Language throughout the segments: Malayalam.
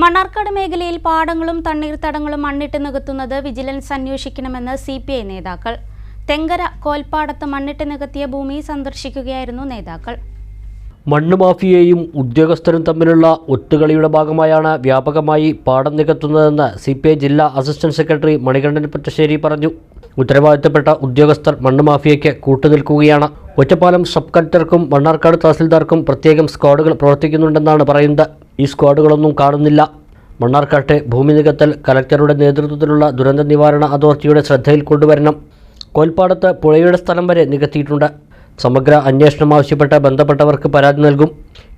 മണ്ണാർക്കാട് മേഖലയിൽ പാടങ്ങളും തണ്ണീർത്തടങ്ങളും മണ്ണിട്ട് നികത്തുന്നത് വിജിലൻസ് അന്വേഷിക്കണമെന്ന് സി പി ഐ നേതാക്കൾ. തെങ്കര കോൽപ്പാടത്ത് മണ്ണിട്ട് നികത്തിയ ഭൂമി സന്ദർശിക്കുകയായിരുന്നു നേതാക്കൾ. മണ്ണ് മാഫിയയും ഉദ്യോഗസ്ഥരും തമ്മിലുള്ള ഒത്തുകളിയുടെ ഭാഗമായാണ് വ്യാപകമായി പാടം നികത്തുന്നതെന്ന് സി പി ഐ ജില്ലാ അസിസ്റ്റന്റ് സെക്രട്ടറി മണികണ്ഠൻ പറ്റശ്ശേരി പറഞ്ഞു. ഉത്തരവാദിത്തപ്പെട്ട ഉദ്യോഗസ്ഥർ മണ്ണ് മാഫിയയ്ക്ക് കൂട്ടുനിൽക്കുകയാണ്. ഒറ്റപ്പാലം സബ് കളക്ടർക്കും മണ്ണാർക്കാട് തഹസിൽദാർക്കും പ്രത്യേകം സ്ക്വാഡുകൾ പ്രവർത്തിക്കുന്നുണ്ടെന്നാണ് പറയുന്നത്. ഈ സ്ക്വാഡുകളൊന്നും കാണുന്നില്ല. മണ്ണാർക്കാട്ടെ ഭൂമി നികത്തൽ കലക്ടറുടെ നേതൃത്വത്തിലുള്ള ദുരന്ത നിവാരണ അതോറിറ്റിയുടെ ശ്രദ്ധയിൽ കൊണ്ടുവരണം. കോൽപ്പാടത്ത് പുഴയുടെ സ്ഥലം വരെ നികത്തിയിട്ടുണ്ട്. സമഗ്ര അന്വേഷണം ആവശ്യപ്പെട്ട് ബന്ധപ്പെട്ടവർക്ക് പരാതി നൽകും.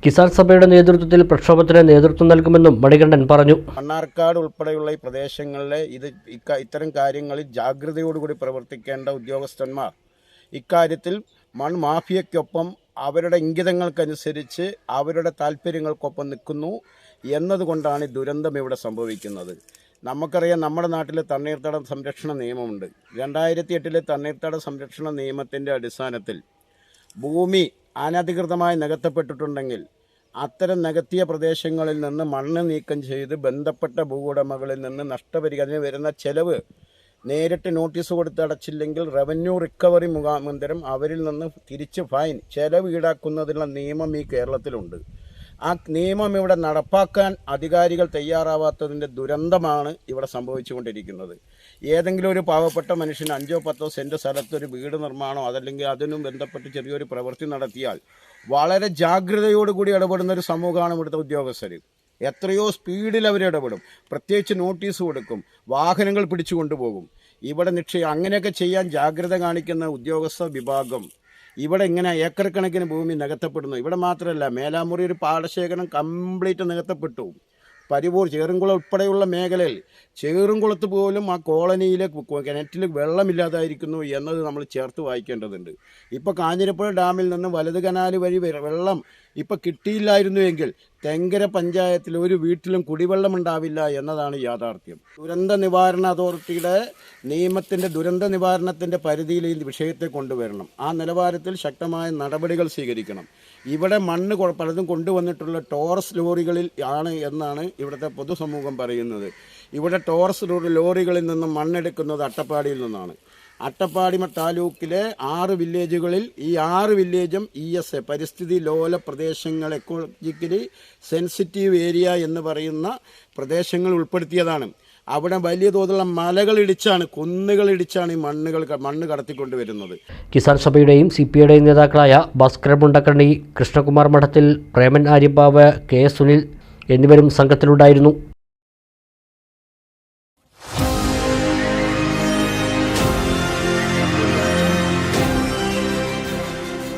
കിസാൻ സഭയുടെ നേതൃത്വത്തിൽ പ്രക്ഷോഭത്തിന് നേതൃത്വം നൽകുമെന്നും മണികണ്ഠൻ പറഞ്ഞു. മണ്ണാർക്കാട് ഉൾപ്പെടെയുള്ള ഈ പ്രദേശങ്ങളിലെ ഇത് ഇത്തരം കാര്യങ്ങളിൽ ജാഗ്രതയോടുകൂടി പ്രവർത്തിക്കേണ്ട ഉദ്യോഗസ്ഥന്മാർ ഇക്കാര്യത്തിൽ മൺ മാഫിയയ്ക്കൊപ്പം അവരുടെ ഇംഗിതങ്ങൾക്കനുസരിച്ച് അവരുടെ താല്പര്യങ്ങൾക്കൊപ്പം നിൽക്കുന്നു എന്നതുകൊണ്ടാണ് ദുരന്തം ഇവിടെ സംഭവിക്കുന്നത്. നമുക്കറിയാം നമ്മുടെ നാട്ടിൽ തണ്ണീർത്തട സംരക്ഷണ നിയമമുണ്ട്. രണ്ടായിരത്തി എട്ടിലെ തണ്ണീർത്തട സംരക്ഷണ നിയമത്തിന്റെ അടിസ്ഥാനത്തിൽ ഭൂമി അനധികൃതമായി നികത്തപ്പെട്ടിട്ടുണ്ടെങ്കിൽ അത്തരം നികത്തിയ പ്രദേശങ്ങളിൽ നിന്ന് മണ്ണ് നീക്കം ചെയ്ത് ബന്ധപ്പെട്ട ഭൂവുടമകളിൽ നിന്ന് നഷ്ടപരിഹാരം വരുന്ന ചെലവ് നേരിട്ട് നോട്ടീസ് കൊടുത്ത് അടച്ചില്ലെങ്കിൽ റവന്യൂ റിക്കവറി മുഖാന്തരം അവരിൽ നിന്ന് തിരിച്ച് ഫൈൻ ചെലവ് ഈടാക്കുന്നതിനുള്ള നിയമം ഈ കേരളത്തിലുണ്ട്. ആ നിയമം ഇവിടെ നടപ്പാക്കാൻ അധികാരികൾ തയ്യാറാവാത്തതിന്റെ ദുരന്തമാണ് ഇവിടെ സംഭവിച്ചുകൊണ്ടിരിക്കുന്നത്. ഏതെങ്കിലും ഒരു പാവപ്പെട്ട മനുഷ്യന് അഞ്ചോ പത്തോ സെന്റ് സ്ഥലത്തൊരു വീട് നിർമ്മാണമോ അതല്ലെങ്കിൽ അതിനും ബന്ധപ്പെട്ട് ചെറിയൊരു പ്രവൃത്തി നടത്തിയാൽ വളരെ ജാഗ്രതയോടുകൂടി ഇടപെടുന്ന ഒരു സമൂഹമാണ് ഇവിടുത്തെ ഉദ്യോഗസ്ഥർ. എത്രയോ സ്പീഡിൽ അവർ ഇടപെടും. പ്രത്യേകിച്ച് നോട്ടീസ് കൊടുക്കും. വാഹനങ്ങൾ പിടിച്ചു കൊണ്ടുപോകും. ഇവിടെ നിക്ഷേപം അങ്ങനെയൊക്കെ ചെയ്യാൻ ജാഗ്രത കാണിക്കുന്ന ഉദ്യോഗസ്ഥ വിഭാഗം ഇവിടെ ഇങ്ങനെ ഏക്കർ കണക്കിന് ഭൂമി നികത്തപ്പെടുന്നു. ഇവിടെ മാത്രമല്ല മേലാമുറി ഒരു പാടശേഖരം കംപ്ലീറ്റ് നികത്തപ്പെട്ടു. പരിപൂർ ചേറുംകുളം ഉൾപ്പെടെയുള്ള മേഖലയിൽ ചേറുംകുളത്ത് പോലും ആ കോളനിയിലെ കിണറ്റിൽ വെള്ളമില്ലാതായിരിക്കുന്നു എന്നത് നമ്മൾ ചേർത്ത് വായിക്കേണ്ടതുണ്ട്. ഇപ്പോൾ കാഞ്ഞിരപ്പുഴ ഡാമിൽ നിന്ന് വലത് കനാല് വഴി വെള്ളം ഇപ്പോൾ കിട്ടിയില്ലായിരുന്നുവെങ്കിൽ തെങ്കര പഞ്ചായത്തിൽ ഒരു വീട്ടിലും കുടിവെള്ളം ഉണ്ടാവില്ല എന്നതാണ് യാഥാർത്ഥ്യം. ദുരന്ത നിവാരണ അതോറിറ്റിയുടെ നിയമത്തിന്റെ ദുരന്ത നിവാരണത്തിന്റെ പരിധിയിൽ ഈ വിഷയത്തെ കൊണ്ടുവരണം. ആ നിലവാരത്തിൽ ശക്തമായ നടപടികൾ സ്വീകരിക്കണം. ഇവിടെ മണ്ണ് പലതും കൊണ്ടുവന്നിട്ടുള്ള ടോറസ് ലോറികളിൽ ആണ് എന്നാണ് ഇവിടുത്തെ പൊതുസമൂഹം പറയുന്നത്. ഇവിടെ ടോറസ് ലോറികളിൽ നിന്നും മണ്ണെടുക്കുന്നത് അട്ടപ്പാടിയിൽ നിന്നാണ്. അട്ടപ്പാടി മ- താലൂക്കിലെ ആറ് വില്ലേജുകളിൽ ഈ ആറ് വില്ലേജും ഇ എസ് എ പരിസ്ഥിതി ലോല പ്രദേശങ്ങൾ എക്കോളജിക്കലി സെൻസിറ്റീവ് ഏരിയ എന്ന് പറയുന്ന പ്രദേശങ്ങൾ ഉൾപ്പെടുത്തിയതാണ്. അവിടെ വലിയ തോതിലുള്ള മലകളിടിച്ചാണ് കുന്നുകളിടിച്ചാണ് ഈ മണ്ണുകൾ മണ്ണ് കടത്തിക്കൊണ്ടുവരുന്നത് കിസാൻ സഭയുടെയും സി പി ഐയുടെയും നേതാക്കളായ ഭാസ്കരൻ മുണ്ടക്കണ്ണി കൃഷ്ണകുമാർ മഠത്തിൽ പ്രേമൻ ആര്യബാവ് കെ സുനിൽ എന്നിവരും സംഘത്തിലുണ്ടായിരുന്നു.